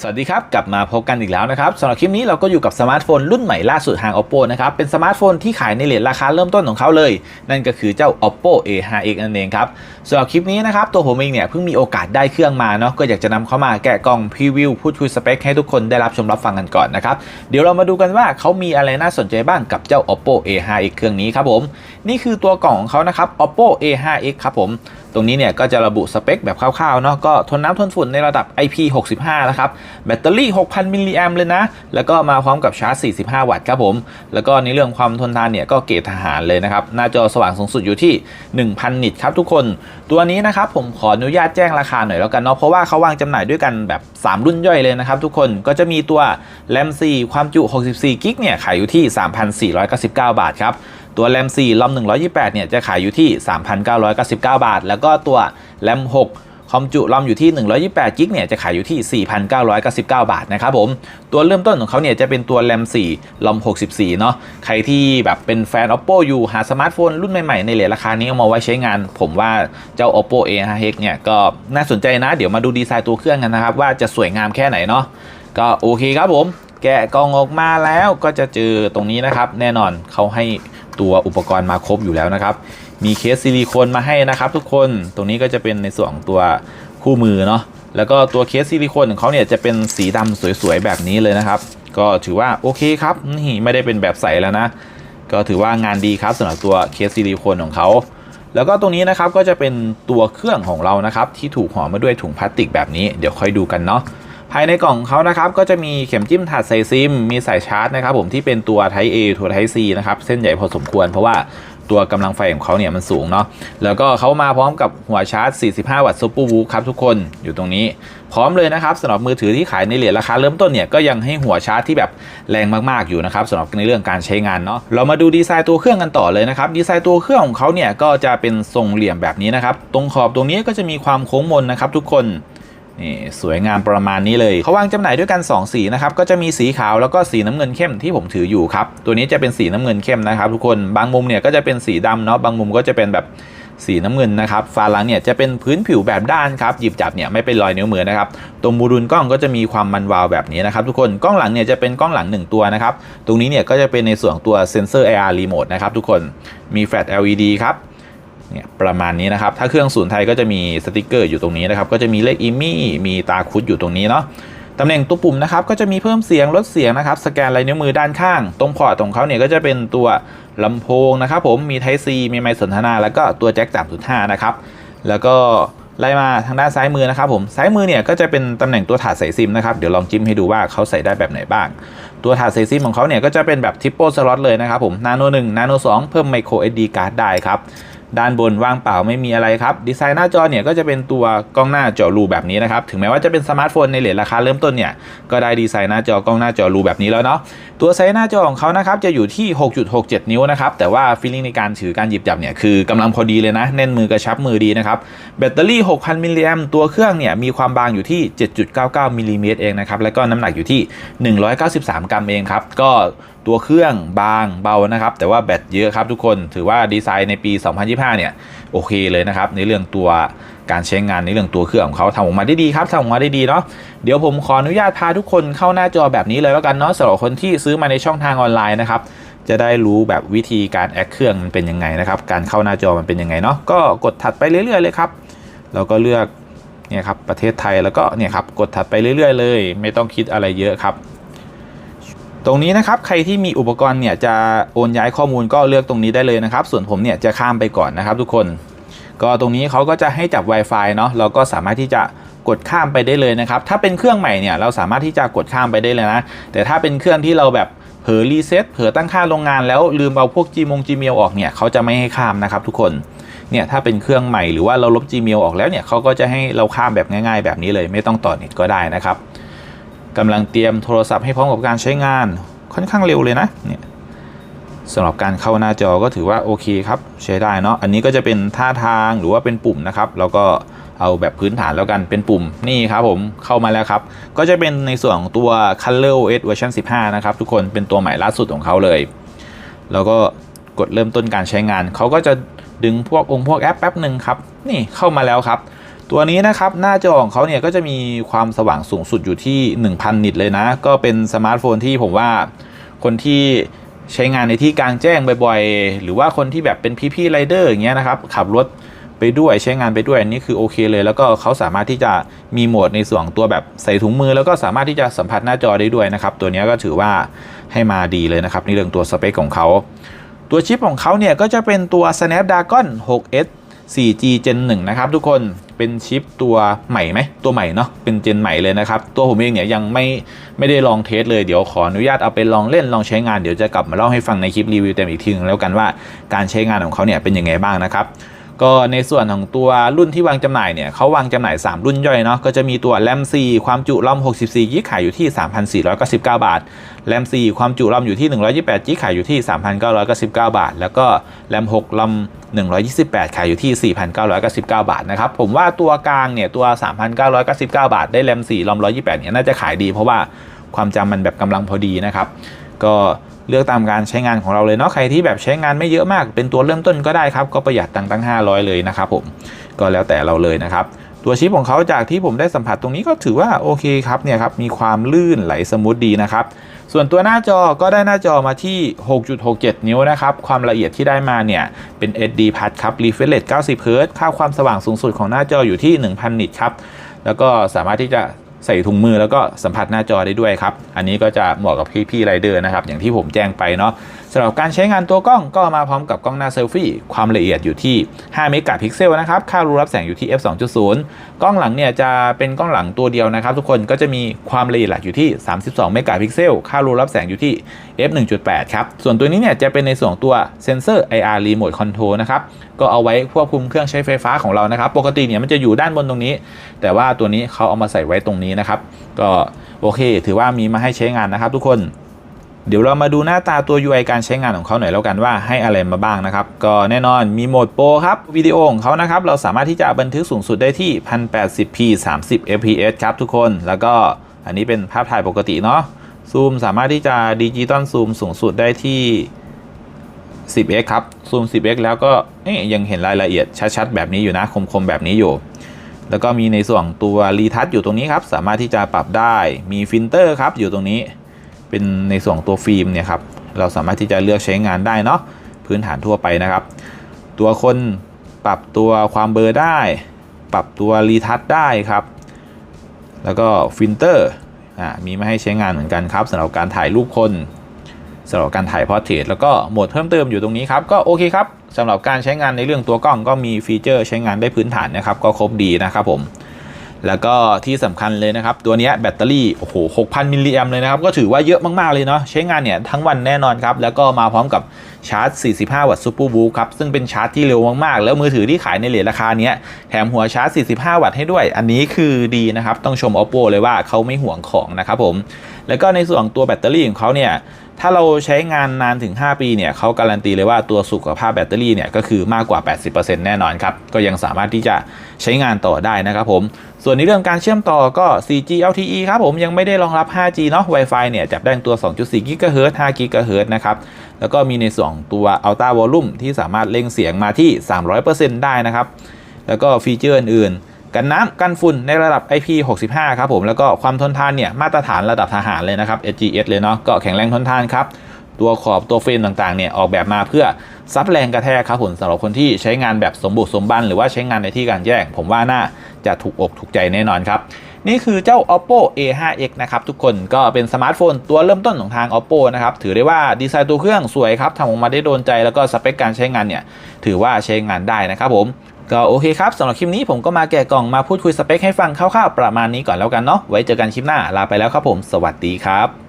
สวัสดีครับ กลับมาพบกันอีกแล้วนะครับสำหรับคลิปนี้เราก็อยู่กับสมาร์ทโฟนรุ่นใหม่ล่าสุดทาง oppo นะครับ เป็นสมาร์ทโฟนที่ขายในเลทราคาเริ่มต้นของเขาเลย นั่นก็คือเจ้า oppo a5x นั่นเองครับสำหรับคลิปนี้นะครับ ตัวผมเองเนี่ยเพิ่งมีโอกาสได้เครื่องมาเนาะก็อยากจะนำเข้ามาแกะกล่องพรีวิวพูดคุยสเปคให้ทุกคนได้รับชมรับฟังกันก่อนนะครับเดี๋ยวเรามาดูกันว่าเขามีอะไรน่าสนใจบ้างกับเจ้า oppo a5x เครื่องนี้ครับผมนี่คือตัวกล่องของเขานะครับ oppo a5x ครับผม ตรงนี้เนี่ยก็จะระบุสเปคแบบคร่าวๆเนาะก็ทนน้ำทนฝุ่นในระดับ IP65 นะครับ แบตเตอรี่ 6,000 มิลลิแอมเลยนะ แล้วก็มาพร้อมกับชาร์จ 45 วัตต์ครับผม แล้วก็ในเรื่องความทนทานเนี่ยก็เกรดทหารเลยนะครับ หน้าจอสว่างสูงสุดอยู่ที่ 1,000 นิตครับทุกคน ตัวนี้นะครับผมขออนุญาตแจ้งราคาหน่อยแล้วกันเนาะเพราะว่าเขาวางจำหน่ายด้วยกันแบบ 3 รุ่นย่อยเลยนะครับทุกคนก็จะมีตัว RAM 4 ความจุ 64กิกเนี่ยขายอยู่ที่ 3,499 บาทครับ ตัวแรม4ลอม128เนี่ยจะขายอยู่ที่ 3,999 บาท แล้วก็ตัวแรม6คอมจุลอมอยู่ที่ 128กิกเนี่ยจะขายอยู่ที่ 4,999 บาทนะครับผม ตัวเริ่มต้นของเขาเนี่ยจะเป็นตัวแรม4ลอม 64 เนาะใครที่แบบเป็นแฟน oppo อยู่หาสมาร์ทโฟนรุ่นใหม่ๆ ในเลทราคานี้เอามาไว้ใช้งาน ผมว่าเจ้า oppo a5x เนี่ยก็น่าสนใจนะ เดี๋ยวมาดูดีไซน์ตัวเครื่องกันนะครับ ว่าจะสวยงามแค่ไหนเนาะก็โอเคครับผม แกะกล่องออกมาแล้วก็จะเจอตรงนี้นะครับ แน่นอนเขาให้ ตัวอุปกรณ์มาครบอยู่แล้วนะครับ มีเคสซิลิโคนมาให้นะครับ ทุกคนตรงนี้ก็จะเป็นในส่วนของตัวคู่มือเนาะแล้วก็ตัวเคสซิลิโคนของเขาเนี่ยจะเป็นสีดำสวยๆแบบนี้เลยนะครับ ก็ถือว่าโอเคครับนี่ไม่ได้เป็นแบบใสแล้วนะ ก็ถือว่างานดีครับสำหรับตัวเคสซิลิโคนของเขาแล้วก็ตรงนี้นะครับก็จะเป็นตัวเครื่องของเรานะครับ ที่ถูกห่อมาด้วยถุงพลาสติกแบบนี้เดี๋ยวค่อยดูกันเนาะ ภายในกล่องเขานะครับก็จะมีเข็มจิ้มถาดใส่ซิม มีสายชาร์จนะครับผมที่เป็นตัว Type A ตัว Type C นะครับเส้นใหญ่พอสมควรเพราะว่าตัวกำลังไฟของเขาเนี่ยมันสูงเนาะ แล้วก็เขามาพร้อมกับหัวชาร์จ 45 วัตต์ซูเปอร์วูฟครับทุกคนอยู่ตรงนี้ พร้อมเลยนะครับสำหรับมือถือที่ขายในเหรียญราคาเริ่มต้นเนี่ยก็ยังให้หัวชาร์จที่แบบแรงมากๆอยู่นะครับสำหรับในเรื่องการใช้งานเนาะ เรามาดูดีไซน์ตัวเครื่องกันต่อเลยนะครับ ดีไซน์ตัวเครื่องของเขาเนี่ยก็จะเป็นทรงเหลี่ยมแบบนี้นะครับ ตรงขอบตรงนี้ก็จะมีความโค้งมนนะครับทุกคน นี่สวยงามประมาณนี้เลยเขาวางจำหน่ายด้วยกัน 2 สีนะครับก็จะมีสีขาวแล้วก็สีน้ำเงินเข้มที่ผมถืออยู่ครับตัวนี้จะเป็นสีน้ำเงินเข้มนะครับทุกคนบางมุมเนี่ยก็จะเป็นสีดำเนาะบางมุมก็จะเป็นแบบสีน้ำเงินนะครับฝาหลังเนี่ยจะเป็นพื้นผิวแบบด้านครับหยิบจับเนี่ยไม่เป็นรอยนิ้วมือนะครับตรงมูดูลกล้องก็จะมีความมันวาวแบบนี้นะครับทุกคนกล้องหลังเนี่ยจะเป็นกล้องหลัง 1 ตัวนะครับตรงนี้เนี่ยก็จะเป็นในส่วนตัวเซนเซอร์ AR remote นะครับทุกคนมีแฟลช LED ครับ เนี่ยประมาณนี้นะครับ ถ้าเครื่องศูนย์ไทยก็จะมีสติกเกอร์อยู่ตรงนี้นะครับ ก็จะมีเลขอิมี่มีตาคุดอยู่ตรงนี้เนาะตำแหน่งตัวปุ่มนะครับก็จะมีเพิ่มเสียงลดเสียงนะครับ สแกนลายนิ้วมือด้านข้าง ตรงพอร์ตของเขาเนี่ยก็จะเป็นตัวลำโพงนะครับผมมี Type C มีไมค์สนทนา แล้วก็ตัวแจ็ค3.5นะครับแล้วก็ไล่มาทางด้านซ้ายมือนะครับผมซ้ายมือเนี่ยก็จะเป็นตำแหน่งตัวถาดใส่ซิมนะครับเดี๋ยวลองจิ้มให้ดูว่าเขาใส่ได้แบบไหนบ้าง ตัวถาดใส่ซิมของเขาเนี่ยก็จะเป็นแบบทิปโปสล็อตเลยนะครับผมนาโน1นาโน2เพิ่มไมโคร SD การ์ดได้ครับ ด้านบนว่างเปล่าไม่มีอะไรครับดีไซน์หน้าจอเนี่ยก็จะเป็นตัวกล้องหน้าจอรูแบบนี้นะครับถึงแม้ว่าจะเป็นสมาร์ทโฟนในเหรียญราคาเริ่มต้นเนี่ยก็ได้ดีไซน์หน้าจอกล้องหน้าจอรูแบบนี้แล้วเนาะตัวไซส์หน้าจอของเขานะครับจะอยู่ที่ 6.67 นิ้วนะครับแต่ว่าฟีลลิ่งในการถือการหยิบจับเนี่ยคือกำลังพอดีเลยนะแน่นมือกระชับมือดีนะครับแบตเตอรี่ 6,000 มิลลิแอมตัวเครื่องเนี่ยมีความบางอยู่ที่ 7.99มิลลิเมตรเองนะครับแล้วก็น้ำหนักอยู่ที่ 193 กรัมเองครับก็ ตัวเครื่องบางเบานะครับ แต่ว่าแบตเยอะครับทุกคนถือว่าดีไซน์ในปี 2025 เนี่ยโอเคเลยนะครับ ในเรื่องตัวการใช้งานในเรื่องตัวเครื่องของเขาทำออกมาได้ดีครับทำออกมาได้ดีเนาะเดี๋ยวผมขออนุญาตพาทุกคนเข้าหน้าจอแบบนี้เลยแล้วกันเนาะสำหรับคนที่ซื้อมาในช่องทางออนไลน์นะครับจะได้รู้แบบวิธีการแอคเครื่องมันเป็นยังไงนะครับ การเข้าหน้าจอมันเป็นยังไงเนาะก็กดถัดไปเรื่อยๆเลยครับแล้วก็เลือกเนี่ยครับประเทศไทยแล้วก็เนี่ยครับกดถัดไปเรื่อยๆเลย ไม่ต้องคิดอะไรเยอะครับ ตรงนี้นะครับใครที่มีอุปกรณ์เนี่ยจะโอนย้ายข้อมูลก็เลือกตรงนี้ได้เลยนะครับ ส่วนผมเนี่ยจะข้ามไปก่อนนะครับ ทุกคน ก็ตรงนี้เขาก็จะให้จับ Wi-Fi เนาะเราก็สามารถที่จะกดข้ามไปได้เลยนะครับ ถ้าเป็นเครื่องใหม่เนี่ยเราสามารถที่จะกดข้ามไปได้เลยนะ แต่ถ้าเป็นเครื่องที่เราแบบเผลอรีเซ็ตเผลอตั้งค่าโรงงานแล้วลืมเอาพวก Gmong Gmail ออกเนี่ยเขาจะไม่ให้ข้ามนะครับ ทุกคนเนี่ยถ้าเป็นเครื่องใหม่หรือว่าเราลบ Gmail ออกแล้วเนี่ยเขาก็จะให้เราข้ามแบบง่าย ๆ แบบนี้เลย ไม่ต้องต่อเน็ตก็ได้นะครับ กำลังเตรียมโทรศัพท์ให้พร้อมกับการใช้งานค่อนข้างเร็วเลยนะเนี่ยสำหรับการเข้าหน้าจอก็ถือว่าโอเคครับใช้ได้เนาะอันนี้ก็จะเป็นท่าทางหรือว่าเป็นปุ่มนะครับแล้วก็เอาแบบพื้นฐานแล้วกันเป็นปุ่มนี่ครับผมเข้ามาแล้วครับ ก็จะเป็นในส่วนของตัว Color OS เวอร์ชัน15 นะครับ ทุกคนเป็นตัวใหม่ล่าสุดของเขาเลย แล้วก็กดเริ่มต้นการใช้งาน เขาก็จะดึงพวกองค์พวกแอปแป๊บหนึ่งครับ นี่เข้ามาแล้วครับ ตัวนี้นะครับหน้าจอของเขาเนี่ยก็จะมีความสว่างสูงสุดอยู่ที่ 1000 นิตเลยนะ ก็เป็นสมาร์ทโฟนที่ผมว่าคนที่ใช้งานในที่กลางแจ้งบ่อยๆ หรือว่าคนที่แบบเป็นพี่ๆไรเดอร์อย่างเงี้ยนะครับ ขับรถไปด้วยใช้งานไปด้วยอันนี้คือโอเคเลย แล้วก็เขาสามารถที่จะมีโหมดในส่วนตัวแบบใส่ถุงมือ แล้วก็สามารถที่จะสัมผัสหน้าจอได้ด้วยนะครับ ตัวนี้ก็ถือว่าให้มาดีเลยนะครับในเรื่องตัวสเปคของเขาตัวชิปของเขาเนี่ยก็จะเป็นตัว Snapdragon 6S 4G Gen 1 นะครับทุกคน เป็นชิปตัวใหม่ไหมตัวใหม่เนาะเป็นเจนใหม่เลยนะครับ ตัวผมเองเนี่ยยังไม่ไม่ได้ลองเทสเลยเดี๋ยวขออนุญาตเอาไปลองเล่นลองใช้งานเดี๋ยวจะกลับมาเล่าให้ฟังในคลิปรีวิวเต็มอีกทีนึงแล้วกันว่าการใช้งานของเขาเนี่ยเป็นยังไงบ้างนะครับ ก็ในส่วนของตัวรุ่นที่วางจำหน่ายเนี่ยเขาวางจำหน่าย 3 รุ่นย่อยเนาะก็จะมีตัวแรม4ความจุรอม 64กิกขายอยู่ที่ 3,499 บาทแรม4ความจุรอมอยู่ที่ 128กิกขายอยู่ที่ 3,999 บาท แล้วก็แรม6รอม128 ขายอยู่ที่ 4,999 บาทนะครับ ผมว่าตัวกลางเนี่ยตัว 3,999 บาท ได้แรม4รอม128เนี่ยน่าจะขายดีเพราะว่าความจำมันแบบกำลังพอดีนะครับ ก็ เลือกตามการใช้งานของเราเลยเนาะใครที่แบบใช้งานไม่เยอะมาก เป็นตัวเริ่มต้นก็ได้ครับ ก็ประหยัดตังค์ตั้ง 500 เลยนะครับผมก็แล้วแต่เราเลยนะครับตัวชิปของเขาจากที่ผมได้สัมผัสตรงนี้ก็ถือว่าโอเคครับเนี่ยครับมีความลื่นไหลสมูทดีนะครับส่วนตัวหน้าจอก็ได้หน้าจอมาที่ 6.67 นิ้วนะครับ ความละเอียดที่ได้มาเนี่ย เป็น SD Plus ครับ refresh rate 90 Hz ค่าความสว่างสูงสุดของหน้าจออยู่ที่ 1,000 นิตครับ แล้วก็สามารถที่จะ ใส่ถุงมือแล้วก็สัมผัสหน้าจอได้ด้วยครับ อันนี้ก็จะเหมาะกับพี่ๆไรเดอร์นะครับ อย่างที่ผมแจ้งไปเนาะ สำหรับการใช้งานตัวกล้องก็มาพร้อมกับกล้องหน้าเซลฟี่ความละเอียดอยู่ที่ 5 เมกะพิกเซลนะครับ ค่ารูรับแสงอยู่ที่ f 2.0 กล้องหลังเนี่ยจะเป็นกล้องหลังตัวเดียวนะครับ ทุกคนก็จะมีความละเอียดหลักอยู่ที่ 32 เมกะพิกเซล ค่ารูรับแสงอยู่ที่ f 1.8 ครับ ส่วนตัวนี้เนี่ยจะเป็นในส่วนตัวเซนเซอร์ IR Remote Control นะครับ ก็เอาไว้ควบคุมเครื่องใช้ไฟฟ้าของเรานะครับ ปกติเนี่ยมันจะอยู่ด้านบนตรงนี้ แต่ว่าตัวนี้เขาเอามาใส่ไว้ตรงนี้นะครับ ก็โอเค ถือว่ามีมาให้ใช้งานนะครับ ทุกคน เดี๋ยวเรามาดูหน้าตาตัว UI การใช้งานของเขาหน่อยแล้วกันว่าให้อะไรมาบ้างนะครับ ก็แน่นอนมีโหมดโปรครับวิดีโอของเขานะครับ เราสามารถที่จะบันทึกสูงสุดได้ที่ 1080p 30 fps ครับทุกคน แล้วก็อันนี้เป็นภาพถ่ายปกติเนาะซูมสามารถที่จะดิจิตอลซูมสูงสุดได้ที่ 10x ครับซูม 10x แล้วก็เอ๊ยยังเห็นรายละเอียดชัดๆ แบบนี้อยู่นะคมๆ แบบนี้อยู่ แล้วก็มีในส่วนตัวรีทัชอยู่ตรงนี้ครับ สามารถที่จะปรับได้มีฟิลเตอร์ครับอยู่ตรงนี้ เป็นในส่วนตัวฟิล์มเนี่ยครับเราสามารถที่จะเลือกใช้งานได้เนาะพื้นฐานทั่วไปนะครับ ตัวคนปรับตัวความเบลอได้ ปรับตัวรีทัชได้ครับ แล้วก็ฟิลเตอร์มีมาให้ใช้งานเหมือนกันครับสำหรับการถ่ายรูปคนสำหรับการถ่ายพอร์เทรตแล้วก็โหมดเพิ่มเติมอยู่ตรงนี้ครับ ก็โอเคครับสำหรับการใช้งานในเรื่องตัวกล้องก็มีฟีเจอร์ใช้งานได้พื้นฐานนะครับ ก็ครบดีนะครับผม แล้วก็ที่สำคัญเลยนะครับ ตัวนี้แบตเตอรี่โอ้โห6,000 มิลลิแอมเลยนะครับ ก็ถือว่าเยอะมาก ๆ เลยเนาะใช้งานเนี่ย ทั้งวันแน่นอนครับ แล้วก็มาพร้อมกับชาร์จ 45 วัตต์ซูเปอร์บูครับ ซึ่งเป็นชาร์จที่เร็วมาก ๆ แล้วมือถือที่ขายในเลทราคาเนี้ยแถมหัวชาร์จ 45 วัตต์ให้ด้วย อันนี้คือดีนะครับ ต้องชม oppo เลยว่าเขาไม่ห่วงของนะครับผมแล้วก็ในส่วนตัวแบตเตอรี่ของเขาเนี่ย ถ้าเราใช้งานนานถึง 5 ปีเนี่ยเขาการันตีเลยว่าตัวสุขภาพแบตเตอรี่เนี่ยก็คือมากกว่า 80%แน่นอนครับ ก็ยังสามารถที่จะใช้งานต่อได้นะครับผม ส่วนในเรื่องการเชื่อมต่อก็ 4G LTE ครับผมยังไม่ได้รองรับ 5G เนาะ Wi-Fi เนี่ยจับได้ตัว 2.4 GHz 5 GHz นะครับแล้วก็มีในส่วนของตัว Ultra Volume ที่สามารถเล่งเสียงมาที่ 300%ได้นะครับแล้วก็ฟีเจอร์อื่นๆ กันน้ำกันฝุ่นในระดับ IP65 ครับผมแล้วก็ความทนทานเนี่ยมาตรฐานระดับทหารเลยนะครับ SGS เลยเนาะก็แข็งแรงทนทานครับตัวขอบตัวเฟรมต่างๆเนี่ยออกแบบมาเพื่อซับแรงกระแทกครับผมสำหรับคนที่ใช้งานแบบสมบุกสมบันหรือว่าใช้งานในที่กางแจ้งผมว่าน่าจะถูกอกถูกใจแน่นอนครับ นี่คือเจ้า oppo a5x นะครับทุกคนก็เป็นสมาร์ทโฟนตัวเริ่มต้นของทาง oppo นะครับถือได้ว่าดีไซน์ตัวเครื่องสวยครับทำออกมาได้โดนใจแล้วก็สเปคการใช้งานเนี่ยถือว่าใช้งานได้นะครับผม ก็โอเคครับสำหรับคลิปนี้ผมก็มาแกะกล่องมาพูดคุยสเปคให้ฟังคร่าวๆประมาณนี้ก่อนแล้วกันเนาะไว้เจอกันคลิปหน้าลาไปแล้วครับผม สวัสดีครับ